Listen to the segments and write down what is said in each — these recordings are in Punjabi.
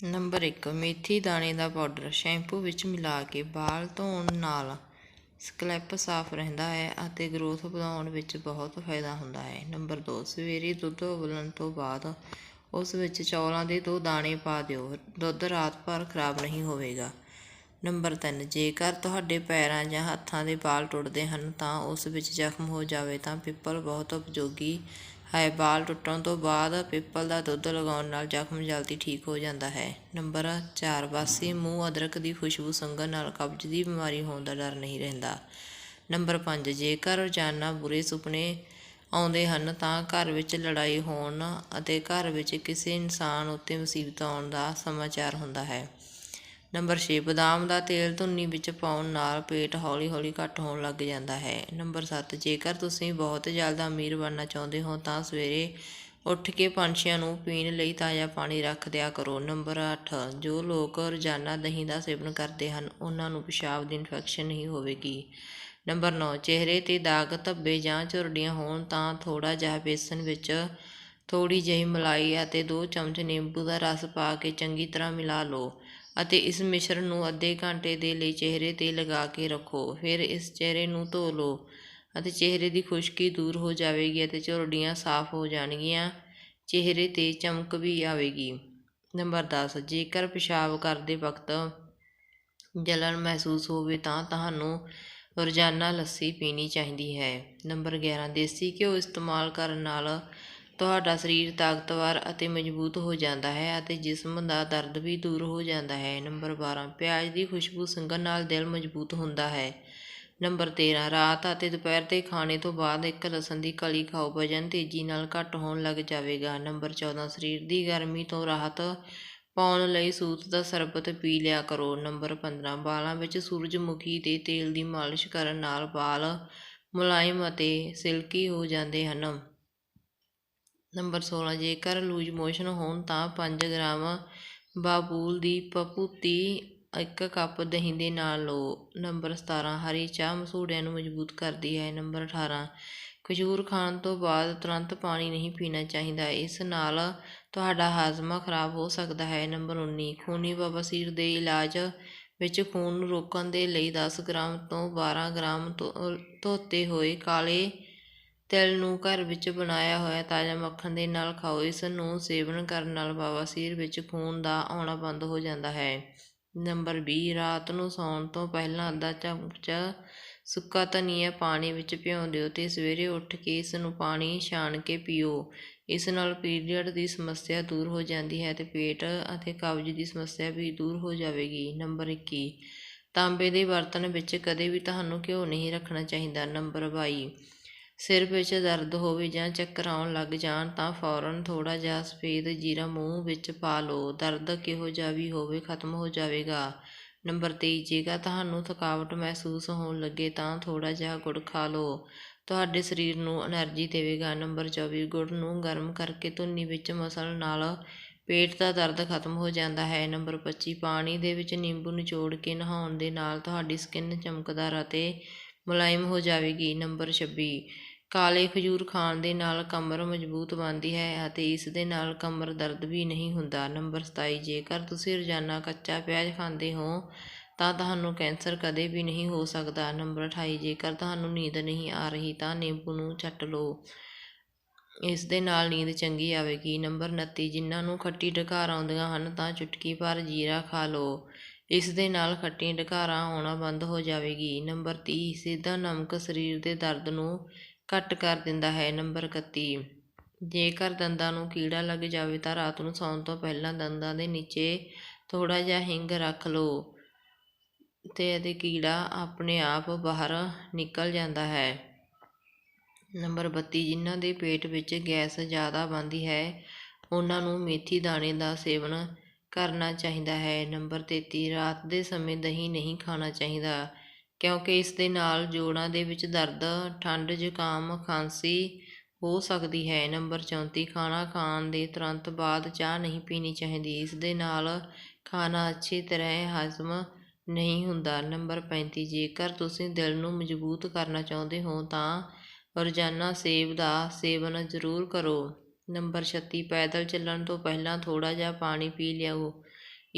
ਨੰਬਰ 1 ਮੇਥੀ ਦਾਣੇ ਦਾ ਪਾਊਡਰ। ਸ਼ੈਂਪੂ ਵਿੱਚ ਮਿਲਾ ਕੇ ਵਾਲ ਧੋਣ ਨਾਲ ਸਕਲੈਪ ਸਾਫ਼ ਰਹਿੰਦਾ ਹੈ ਅਤੇ ਗਰੋਥ ਵਧਾਉਣ ਵਿੱਚ ਬਹੁਤ ਫਾਇਦਾ ਹੁੰਦਾ ਹੈ। ਨੰਬਰ 2 ਸਵੇਰੇ ਦੁੱਧ ਉਬਲਣ ਤੋਂ ਬਾਅਦ ਉਸ ਵਿੱਚ ਚੌਲਾਂ ਦੇ ਦੋ ਦਾਣੇ ਪਾ ਦਿਓ। ਦੁੱਧ ਰਾਤ ਭਰ ਖਰਾਬ ਨਹੀਂ ਹੋਵੇਗਾ। ਨੰਬਰ 3 ਜੇਕਰ ਤੁਹਾਡੇ ਪੈਰਾਂ ਜਾਂ ਹੱਥਾਂ ਦੇ ਵਾਲ ਟੁੱਟਦੇ ਹਨ ਤਾਂ ਉਸ ਵਿੱਚ ਜ਼ਖਮ ਹੋ ਜਾਵੇ ਤਾਂ ਪਿੱਪਲ ਬਹੁਤ ਉਪਯੋਗੀ ਹੈ, ਵਾਲ ਟੁੱਟਣ ਤੋਂ ਬਾਅਦ ਪਿੱਪਲ ਦਾ ਦੁੱਧ ਲਗਾਉਣ ਨਾਲ ਜ਼ਖਮ ਜਲਦੀ ਠੀਕ ਹੋ ਜਾਂਦਾ ਹੈ। ਨੰਬਰ 4 ਬਾਸੀ ਮੂੰਹ ਅਦਰਕ ਦੀ ਖੁਸ਼ਬੂ ਸੰਗਨ ਨਾਲ ਕਬਜ਼ ਦੀ ਬਿਮਾਰੀ ਹੋਣ ਦਾ ਡਰ ਨਹੀਂ ਰਹਿੰਦਾ। ਨੰਬਰ 5 ਜੇਕਰ ਰੋਜ਼ਾਨਾ ਬੁਰੇ ਸੁਪਨੇ ਆਉਂਦੇ ਹਨ ਤਾਂ ਘਰ ਵਿੱਚ ਲੜਾਈ ਹੋਣ ਅਤੇ ਘਰ ਵਿੱਚ ਕਿਸੇ ਇਨਸਾਨ ਉੱਤੇ ਮੁਸੀਬਤ ਆਉਣ ਦਾ ਸਮਾਚਾਰ ਹੁੰਦਾ ਹੈ। ਨੰਬਰ 6 ਬਦਾਮ ਦਾ ਤੇਲ ਧੁੰਨੀ ਵਿੱਚ ਪਾਉਣ ਨਾਲ ਪੇਟ ਹੌਲੀ-ਹੌਲੀ ਘੱਟ ਹੋਣ ਲੱਗ ਜਾਂਦਾ ਹੈ। ਨੰਬਰ 7 ਜੇਕਰ ਤੁਸੀਂ ਬਹੁਤ ਜ਼ਿਆਦਾ ਅਮੀਰ ਬਣਨਾ ਚਾਹੁੰਦੇ ਹੋ ਤਾਂ ਸਵੇਰੇ ਉੱਠ ਕੇ ਪੰਛੀਆਂ ਨੂੰ ਪੀਣ ਲਈ ਤਾਜ਼ਾ ਪਾਣੀ ਰੱਖ ਦਿਆ ਕਰੋ। ਨੰਬਰ 8 ਜੋ ਲੋਕ ਰੋਜ਼ਾਨਾ ਦਹੀਂ ਦਾ ਸੇਵਨ ਕਰਦੇ ਹਨ, ਉਹਨਾਂ ਨੂੰ ਪਿਸ਼ਾਬ ਦੀ ਇਨਫੈਕਸ਼ਨ ਨਹੀਂ ਹੋਵੇਗੀ। ਨੰਬਰ 9 ਚਿਹਰੇ ਤੇ ਦਾਗ ਧੱਬੇ ਜਾਂ ਝੁਰੜੀਆਂ ਹੋਣ ਤਾਂ ਥੋੜਾ ਜਿਹਾ ਬੇਸਨ ਵਿੱਚ ਥੋੜੀ ਜਿਹੀ ਮਲਾਈ ਅਤੇ 2 ਚਮਚ ਨਿੰਬੂ ਦਾ ਰਸ ਪਾ ਕੇ ਚੰਗੀ ਤਰ੍ਹਾਂ ਮਿਲਾ ਲਓ। ਅਤੇ ਇਸ ਮਿਸ਼ਰਣ ਨੂੰ ਅੱਧੇ ਘੰਟੇ ਦੇ ਲਈ ਚਿਹਰੇ ਤੇ ਲਗਾ ਕੇ ਰੱਖੋ। ਫਿਰ ਇਸ ਚਿਹਰੇ ਨੂੰ ਧੋ ਲਓ ਅਤੇ ਚਿਹਰੇ ਦੀ ਖੁਸ਼ਕੀ ਦੂਰ ਹੋ ਜਾਵੇਗੀ ਅਤੇ ਝੁਰੜੀਆਂ ਸਾਫ਼ ਹੋ ਜਾਣਗੀਆਂ। ਚਿਹਰੇ ਤੇ ਚਮਕ ਵੀ ਆਵੇਗੀ। ਨੰਬਰ 10 ਜੇਕਰ ਪਿਸ਼ਾਬ ਕਰਦੇ ਵਕਤ ਜਲਨ ਮਹਿਸੂਸ ਹੋਵੇ ਤਾਂ ਤੁਹਾਨੂੰ ਰੋਜ਼ਾਨਾ ਲੱਸੀ ਪੀਣੀ ਚਾਹੀਦੀ ਹੈ। ਨੰਬਰ 11 ਦੇਸੀ ਘਿਓ ਇਸਤੇਮਾਲ ਕਰਨ ਨਾਲ ਤੁਹਾਡਾ ਸਰੀਰ ਤਾਕਤਵਰ ਅਤੇ ਮਜ਼ਬੂਤ ਹੋ ਜਾਂਦਾ ਹੈ ਅਤੇ ਜਿਸਮ ਦਾ ਦਰਦ ਵੀ ਦੂਰ ਹੋ ਜਾਂਦਾ ਹੈ। ਨੰਬਰ 12 ਪਿਆਜ਼ ਦੀ ਖੁਸ਼ਬੂ ਸੰਗਣ ਨਾਲ ਦਿਲ ਮਜ਼ਬੂਤ ਹੁੰਦਾ ਹੈ। ਨੰਬਰ 13 ਰਾਤ ਅਤੇ ਦੁਪਹਿਰ ਦੇ ਖਾਣੇ ਤੋਂ ਬਾਅਦ ਇੱਕ ਲਸਣ ਦੀ ਕਲੀ ਖਾਓ, ਵਜਨ ਤੇਜ਼ੀ ਨਾਲ ਘੱਟ ਹੋਣ ਲੱਗ ਜਾਵੇਗਾ। ਨੰਬਰ 14 ਸਰੀਰ ਦੀ ਗਰਮੀ ਤੋਂ ਰਾਹਤ ਪਾਉਣ ਲਈ ਸੂਤ ਦਾ ਸਰਬਤ ਪੀ ਲਿਆ ਕਰੋ। ਨੰਬਰ 15 ਵਾਲਾਂ ਵਿੱਚ ਸੂਰਜਮੁਖੀ ਦੇ ਤੇਲ ਦੀ ਮਾਲਿਸ਼ ਕਰਨ ਨਾਲ ਵਾਲ ਮੁਲਾਇਮ ਅਤੇ ਸਿਲਕੀ ਹੋ ਜਾਂਦੇ ਹਨ। ਨੰਬਰ 16 ਜੇਕਰ ਲੂਜ ਮੋਸ਼ਨ ਹੋਣ ਤਾਂ ਪੰਜ ਗ੍ਰਾਮ ਬਾਬੂਲ ਦੀ ਪਪੂਤੀ ਇੱਕ ਕੱਪ ਦਹੀਂ ਦੇ ਨਾਲ ਲਓ। ਨੰਬਰ 17 ਹਰੀ ਚਾਹ ਮਸੂੜਿਆਂ ਨੂੰ ਮਜ਼ਬੂਤ ਕਰਦੀ ਹੈ। ਨੰਬਰ 18 ਖਜੂਰ ਖਾਣ ਤੋਂ ਬਾਅਦ ਤੁਰੰਤ ਪਾਣੀ ਨਹੀਂ ਪੀਣਾ ਚਾਹੀਦਾ। ਇਸ ਨਾਲ ਤੁਹਾਡਾ ਹਾਜ਼ਮਾ ਖਰਾਬ ਹੋ ਸਕਦਾ ਹੈ। ਨੰਬਰ 19 ਖੂਨੀ ਬਵਾਸੀਰ ਦੇ ਇਲਾਜ ਵਿੱਚ ਖੂਨ ਨੂੰ ਰੋਕਣ ਦੇ ਲਈ 10 ਗ੍ਰਾਮ ਤੋਂ 12 ਗ੍ਰਾਮ ਧੋ- ਧੋਤੇ ਹੋਏ ਕਾਲੇ ਤਿਲ ਨੂੰ ਘਰ ਵਿੱਚ ਬਣਾਇਆ ਹੋਇਆ ਤਾਜ਼ਾ ਮੱਖਣ ਦੇ ਨਾਲ ਖਾਓ। ਇਸ ਨੂੰ ਸੇਵਨ ਕਰਨ ਨਾਲ ਬਵਾਸੀਰ ਵਿੱਚ ਖੂਨ ਦਾ ਆਉਣਾ ਬੰਦ ਹੋ ਜਾਂਦਾ ਹੈ। ਨੰਬਰ 20 ਰਾਤ ਨੂੰ ਸੌਣ ਤੋਂ ਪਹਿਲਾਂ ਅੱਧਾ ਚਮਚ ਸੁੱਕਾ ਧਨੀਆ ਪਾਣੀ ਵਿੱਚ ਭਿਓ ਦਿਓ ਤੇ ਸਵੇਰੇ ਉੱਠ ਕੇ ਇਸ ਨੂੰ ਪਾਣੀ ਛਾਣ ਕੇ ਪੀਓ। ਇਸ ਨਾਲ ਪੀਰੀਅਡ ਦੀ ਸਮੱਸਿਆ ਦੂਰ ਹੋ ਜਾਂਦੀ ਹੈ ਤੇ ਪੇਟ ਅਤੇ ਕਬਜ਼ ਦੀ ਸਮੱਸਿਆ ਵੀ ਦੂਰ ਹੋ ਜਾਵੇਗੀ। ਨੰਬਰ 21 ਤਾਂਬੇ ਦੇ ਬਰਤਨ ਵਿੱਚ ਕਦੇ ਵੀ ਤੁਹਾਨੂੰ ਘਿਓ ਨਹੀਂ ਰੱਖਣਾ ਚਾਹੀਦਾ। ਨੰਬਰ 22 ਸਿਰ ਵਿੱਚ ਦਰਦ ਹੋਵੇ ਜਾਂ ਚੱਕਰ ਆਉਣ ਲੱਗ ਜਾਣ ਤਾਂ ਫੌਰਨ ਥੋੜ੍ਹਾ ਜਿਹਾ ਸਫੇਦ ਜੀਰਾ ਮੂੰਹ ਵਿੱਚ ਪਾ ਲਓ। ਦਰਦ ਕਿਹੋ ਜਿਹਾ ਵੀ ਹੋਵੇ ਖਤਮ ਹੋ ਜਾਵੇਗਾ। ਨੰਬਰ 23 ਜੇਕਰ ਤੁਹਾਨੂੰ ਥਕਾਵਟ ਮਹਿਸੂਸ ਹੋਣ ਲੱਗੇ ਤਾਂ ਥੋੜ੍ਹਾ ਜਿਹਾ ਗੁੜ ਖਾ ਲਓ। ਤੁਹਾਡੇ ਸਰੀਰ ਨੂੰ એનર્ਜੀ ਦੇਵੇਗਾ। ਨੰਬਰ 24 ਗੁੜ ਨੂੰ ਗਰਮ ਕਰਕੇ ਧੁੰਨੀ ਵਿੱਚ ਮਸਲ ਨਾਲ ਪੇਟ ਦਾ ਦਰਦ ਖਤਮ ਹੋ ਜਾਂਦਾ ਹੈ। ਨੰਬਰ 25 ਪਾਣੀ ਦੇ ਵਿੱਚ ਨਿੰਬੂ ਨਿਚੋੜ ਕੇ ਨਹਾਉਣ ਦੇ ਨਾਲ ਤੁਹਾਡੀ ਸਕਿਨ ਚਮਕਦਾਰ ਅਤੇ ਮੁਲਾਇਮ ਹੋ ਜਾਵੇਗੀ। ਨੰਬਰ 26 ਕਾਲੇ ਖਜੂਰ ਖਾਣ ਦੇ ਨਾਲ ਕਮਰ ਮਜ਼ਬੂਤ ਬਣਦੀ ਹੈ ਅਤੇ ਇਸ ਦੇ ਨਾਲ ਕਮਰ ਦਰਦ ਵੀ ਨਹੀਂ ਹੁੰਦਾ। ਨੰਬਰ 27 ਜੇਕਰ ਤੁਸੀਂ ਰੋਜ਼ਾਨਾ ਕੱਚਾ ਪਿਆਜ਼ ਖਾਂਦੇ ਹੋ, ਤਾਂ ਤੁਹਾਨੂੰ ਕੈਂਸਰ ਕਦੇ ਵੀ ਨਹੀਂ ਹੋ ਸਕਦਾ। ਨੰਬਰ 28 ਜੇਕਰ ਤੁਹਾਨੂੰ ਨੀਂਦ ਨਹੀਂ ਆ ਰਹੀ, ਤਾਂ ਨਿੰਬੂ ਨੂੰ ਛੱਟ ਲਓ। ਇਸ ਦੇ ਨਾਲ ਨੀਂਦ ਚੰਗੀ ਆਵੇਗੀ। ਨੰਬਰ 29 ਜਿਨ੍ਹਾਂ ਨੂੰ ਖੱਟੀ ਡਕਾਰ ਆਉਂਦੀਆਂ ਹਨ, ਤਾਂ ਚੁਟਕੀ ਭਰ ਜੀਰਾ ਖਾ ਲਓ। ਇਸ ਦੇ ਨਾਲ ਖੱਟੀਆਂ ਡਕਾਰਾਂ ਆਉਣਾ ਬੰਦ ਹੋ ਜਾਵੇਗੀ। ਨੰਬਰ 30 ਸਿੱਧਾ ਨਮਕ ਸਰੀਰ ਦੇ ਦਰਦ ਨੂੰ ਘੱਟ ਕਰ ਦਿੰਦਾ ਹੈ। ਨੰਬਰ 31 ਜੇਕਰ ਦੰਦਾਂ ਨੂੰ ਕੀੜਾ ਲੱਗ ਜਾਵੇ ਤਾਂ ਰਾਤ ਨੂੰ ਸੌਣ ਤੋਂ ਪਹਿਲਾਂ ਦੰਦਾਂ ਦੇ ਨੀਚੇ ਥੋੜਾ ਜਿਹਾ ਹਿੰਗ ਰੱਖ ਲਓ ਤੇ ਇਹਦੇ ਕੀੜਾ ਆਪਣੇ ਆਪ ਬਾਹਰ ਨਿਕਲ ਜਾਂਦਾ ਹੈ। ਨੰਬਰ 32 ਜਿਨ੍ਹਾਂ ਦੇ ਪੇਟ ਵਿੱਚ ਗੈਸ ਜ਼ਿਆਦਾ ਬਣਦੀ ਹੈ, ਉਹਨਾਂ ਨੂੰ ਮੇਥੀ ਦਾਣੇ ਦਾ ਸੇਵਨ ਕਰਨਾ ਚਾਹੀਦਾ ਹੈ। ਨੰਬਰ 33 ਰਾਤ ਦੇ ਸਮੇਂ ਦਹੀਂ ਨਹੀਂ ਖਾਣਾ ਚਾਹੀਦਾ। ਕਿਉਂਕਿ ਇਸ ਦੇ ਨਾਲ ਜੋੜਾਂ ਦੇ ਵਿੱਚ ਦਰਦ, ਠੰਡ, ਜ਼ੁਕਾਮ, ਖਾਂਸੀ ਹੋ ਸਕਦੀ ਹੈ। ਨੰਬਰ 34 ਖਾਣਾ ਖਾਣ ਦੇ ਤੁਰੰਤ ਬਾਅਦ ਚਾਹ ਨਹੀਂ ਪੀਣੀ ਚਾਹੀਦੀ। ਇਸ ਦੇ ਨਾਲ ਖਾਣਾ ਅੱਛੀ ਤਰ੍ਹਾਂ ਹਜ਼ਮ ਨਹੀਂ ਹੁੰਦਾ। ਨੰਬਰ 35 ਜੇਕਰ ਤੁਸੀਂ ਦਿਲ ਨੂੰ ਮਜ਼ਬੂਤ ਕਰਨਾ ਚਾਹੁੰਦੇ ਹੋ, ਤਾਂ ਰੋਜ਼ਾਨਾ ਸੇਬ ਦਾ ਸੇਵਨ ਜ਼ਰੂਰ ਕਰੋ। ਨੰਬਰ 36 ਪੈਦਲ ਚੱਲਣ ਤੋਂ ਪਹਿਲਾਂ ਥੋੜਾ ਜਿਹਾ ਪਾਣੀ ਪੀ ਲਿਆਓ।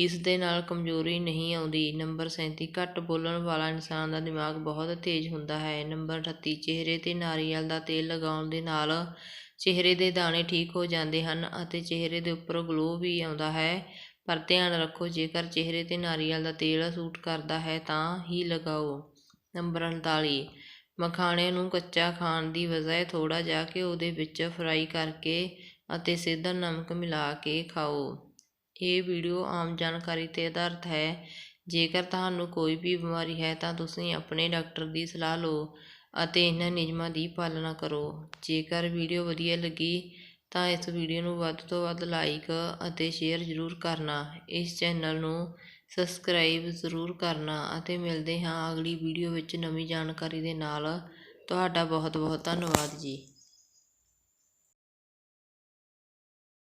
ਇਸ ਦੇ ਨਾਲ ਕਮਜ਼ੋਰੀ ਨਹੀਂ ਆਉਂਦੀ। ਨੰਬਰ 37 ਘੱਟ ਬੋਲਣ ਵਾਲਾ ਇਨਸਾਨ ਦਾ ਦਿਮਾਗ ਬਹੁਤ ਤੇਜ਼ ਹੁੰਦਾ ਹੈ। ਨੰਬਰ 38 ਚਿਹਰੇ ਤੇ ਨਾਰੀਅਲ ਦਾ ਤੇਲ ਲਗਾਉਣ ਦੇ ਨਾਲ ਚਿਹਰੇ ਦੇ ਦਾਣੇ ਠੀਕ ਹੋ ਜਾਂਦੇ ਹਨ ਅਤੇ ਚਿਹਰੇ ਦੇ ਉੱਪਰ ਗਲੋ ਵੀ ਆਉਂਦਾ ਹੈ। ਪਰ ਧਿਆਨ ਰੱਖੋ, ਜੇਕਰ ਚਿਹਰੇ ਤੇ ਨਾਰੀਅਲ ਦਾ ਤੇਲ ਸੂਟ ਕਰਦਾ ਹੈ ਤਾਂ ਹੀ ਲਗਾਓ। ਨੰਬਰ 39 ਮਖਾਣੇ ਨੂੰ ਕੱਚਾ ਖਾਣ ਦੀ ਬਜਾਏ ਥੋੜਾ ਜਿਹਾ ਘਿਓ ਦੇ ਵਿੱਚ ਫਰਾਈ ਕਰਕੇ ਅਤੇ ਸਿੱਧਾ ਨਮਕ ਮਿਲਾ ਕੇ ਖਾਓ। ਇਹ ਵੀਡੀਓ ਆਮ ਜਾਣਕਾਰੀ ਤੇ ਆਧਾਰਿਤ ਹੈ। ਜੇਕਰ ਤੁਹਾਨੂੰ ਕੋਈ ਵੀ ਬਿਮਾਰੀ ਹੈ ਤਾਂ ਤੁਸੀਂ ਆਪਣੇ ਡਾਕਟਰ ਦੀ ਸਲਾਹ ਲਓ ਅਤੇ ਇਹਨਾਂ ਨਿਯਮਾਂ ਦੀ ਪਾਲਣਾ ਕਰੋ। ਜੇਕਰ ਵੀਡੀਓ ਵਧੀਆ ਲੱਗੀ ਤਾਂ ਇਸ ਵੀਡੀਓ ਨੂੰ ਵੱਧ ਤੋਂ ਵੱਧ ਲਾਈਕ ਅਤੇ ਸ਼ੇਅਰ ਜ਼ਰੂਰ ਕਰਨਾ। ਇਸ ਚੈਨਲ ਨੂੰ ਸਬਸਕ੍ਰਾਈਬ ਜ਼ਰੂਰ ਕਰਨਾ ਅਤੇ ਮਿਲਦੇ ਹਾਂ ਅਗਲੀ ਵੀਡੀਓ ਵਿੱਚ ਨਵੀਂ ਜਾਣਕਾਰੀ ਦੇ ਨਾਲ। ਤੁਹਾਡਾ ਬਹੁਤ ਬਹੁਤ ਧੰਨਵਾਦ ਜੀ।